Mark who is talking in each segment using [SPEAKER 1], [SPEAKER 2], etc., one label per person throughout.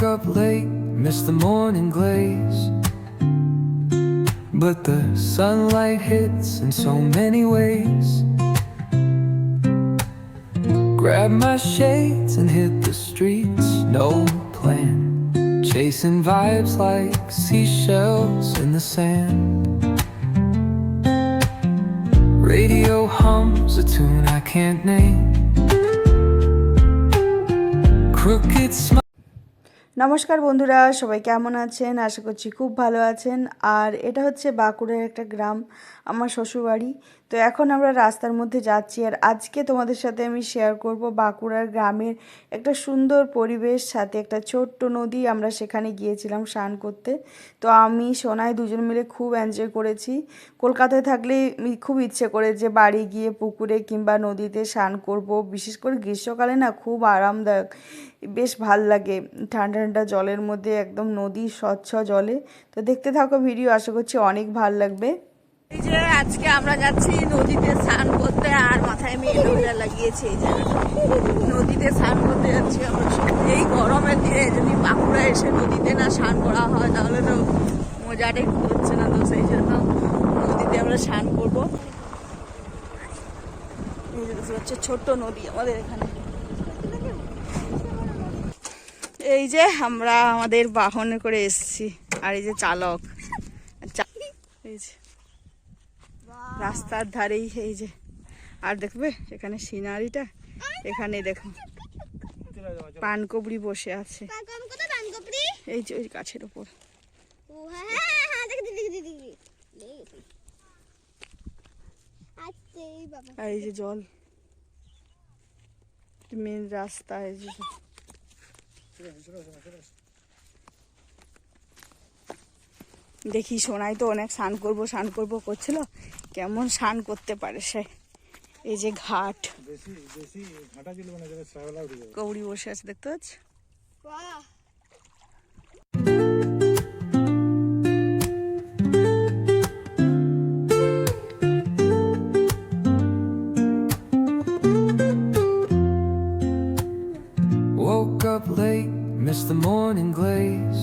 [SPEAKER 1] woke up late, missed the morning glaze. But the sunlight hits in so many ways. Grab my shades and hit the streets, no plan. Chasing vibes like seashells in the sand. Radio hums a tune I can't name. Crooked smile.
[SPEAKER 2] নমস্কার বন্ধুরা, সবাই কেমন আছেন? আশা করছি খুব ভালো আছেন। আর এটা হচ্ছে বাঁকুড়ার একটা গ্রাম, আমার শ্বশুরবাড়ি। তো এখন আমরা রাস্তার মধ্যে যাচ্ছি আর আজকে তোমাদের সাথে আমি শেয়ার করব বাঁকুড়ার গ্রামের একটা সুন্দর পরিবেশ, সাথে একটা ছোট্ট নদী আমরা সেখানে গিয়েছিলাম স্নান করতে। তো আমি সোনায় দুজন মিলে খুব এনজয় করেছি। কলকাতায় থাকলে খুব ইচ্ছে করে যে বাড়ি গিয়ে পুকুরে কিংবা নদীতে স্নান করব। বিশেষ করে গ্রীষ্মকালে না খুব আরামদায়ক, বেশ ভালো লাগে। ঠান্ডা ঠান্ডা জলের মধ্যে একদম নদী স্বচ্ছ জলে। তো দেখতে থাকো ভিডিও, আশা করছি অনেক ভালো লাগবে।
[SPEAKER 3] এই যে আজকে আমরা যাচ্ছি নদীতে স্নান করতে আর মাথায় আমি এলোভেরা লাগিয়েছি এই নদীতে স্নান করতে যাচ্ছি আমরা। এই গরমের দিনে যদি বাঁকুড়া এসে নদীতে না স্নান করা হয়, তাহলে তো মজাটাই হচ্ছে না তো, সেই জন্য নদীতে আমরা স্নান করব। পাচ্ছ, ছোট্ট নদী আমাদের এখানে। এই যে আমরা আমাদের বাহনে করে এসেছি, আর এই যে চালক চা- এই যে রাস্তার ধারেই এই যে। আর দেখবে, এখানে সিনারিটা, এখানে দেখো, পানকবড়ি বসে আছে। এই যে ওই গাছের উপর।
[SPEAKER 4] ও দেখি দেখি দেখি দেখি এই বাবা
[SPEAKER 3] আর এই যে জল। মেন রাস্তা, এই যে। দেখি সোনাই তো অনেক স্নান করব স্নান করব করছিল। কেমন স্নান করতে পারে সে? এই যে ঘাট। কৌড়ি বসে আছে দেখতে পাচ্ছ?
[SPEAKER 4] বাহ
[SPEAKER 1] Woke up late, missed the morning glaze.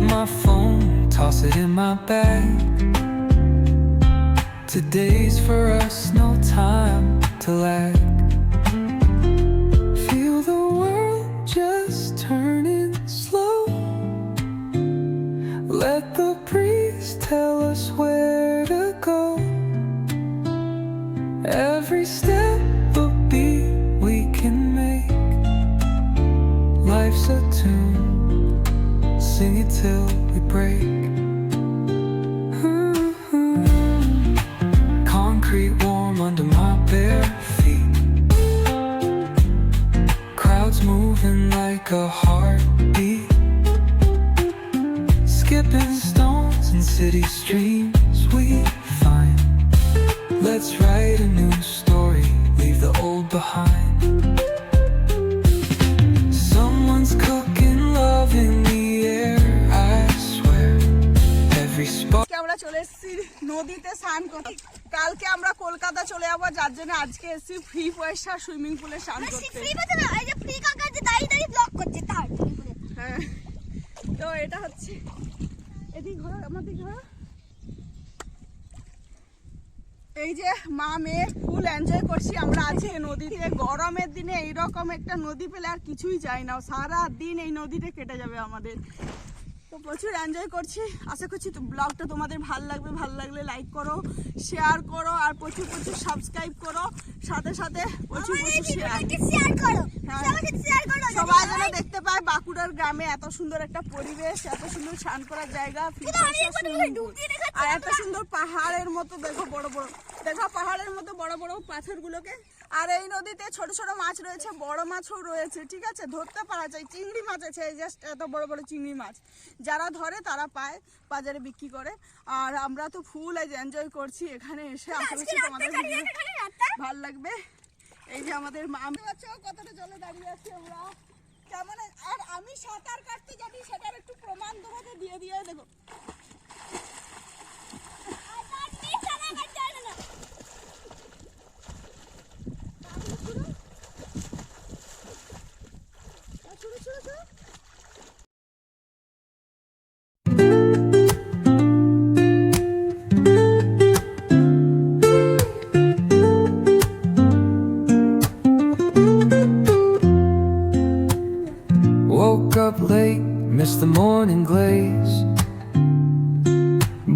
[SPEAKER 1] My phone, toss it in my bag. Today's for us, no time to lag. Feel the world just turning slow. Let the breeze tell us where to go. Every step a beat we can make. Life's a tune, sing it till we break. Mm-hmm. Concrete warm under my bare feet. Crowds moving like a heartbeat. Skipping stones in city streams we find. Let's write a new story, leave the old behind.
[SPEAKER 3] আমরা চলে এসেছি নদীতে স্নান করতে। কালকে আমরা কলকাতা চলে যাব যার জন্য আজকে এসেছি ফ্রি পয়সা সুইমিং পুলে স্নান করতে।
[SPEAKER 4] ফ্রি পাচ্ছে না এই ফ্রি কাকা যে দাঁড়িয়ে দাঁড়িয়ে ব্লক করছে তার
[SPEAKER 3] হ্যাঁ তো এটা হচ্ছে এদিক ঘোরা আমাদের ঘোরা। এই যে মা মেয়ে ফুল এনজয় করছি আমরা আজকে নদীতে গরমের দিনে এইরকম একটা নদী পেলে আর কিছুই চাই না সারা দিন এই নদীতে কেটে যাবে আমাদের। তো প্রচুর এনজয় করছি। আশা করছি তো ব্লগটা তোমাদের ভালো লাগবে ভালো লাগলে লাইক করো শেয়ার করো আর প্রচুর প্রচুর সাবস্ক্রাইব করো। সাথে সাথে প্রচুর প্রচুর শেয়ার
[SPEAKER 4] করো।
[SPEAKER 3] হ্যাঁ।
[SPEAKER 4] শেয়ার করো
[SPEAKER 3] সবাই যেন দেখতে পায় বাঁকুড়ার গ্রামে এত সুন্দর একটা পরিবেশ এত সুন্দর স্নান করার জায়গা আর এত সুন্দর পাহাড়ের মতো দেখো বড় বড় দেখো পাহাড়ের মতো বড় বড় পাথরগুলোকে। আর এই নদীতে ছোট ছোট মাছ রয়েছে বড় মাছও রয়েছে ঠিক আছে? ধরতে পারা যায় চিংড়ি মাছ আছে জাস্ট এত বড় বড় চিংড়ি মাছ। যারা ধরে তারা পায় বাজারে বিক্রি করে। আর আমরা তো ফুল এই এনজয় করছি এখানে এসে। আশা করছি তোমাদের ভালো লাগবে। এই যে আমাদের মা কতটা জলে দাঁড়িয়ে আছি আমরা। কেমন আর আমি সাঁতার কাটতে জানি সেটার একটু প্রমাণ তোমাকে দিয়ে দিয়ে দেখো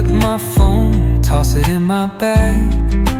[SPEAKER 1] Flip my phone, toss it in my bag.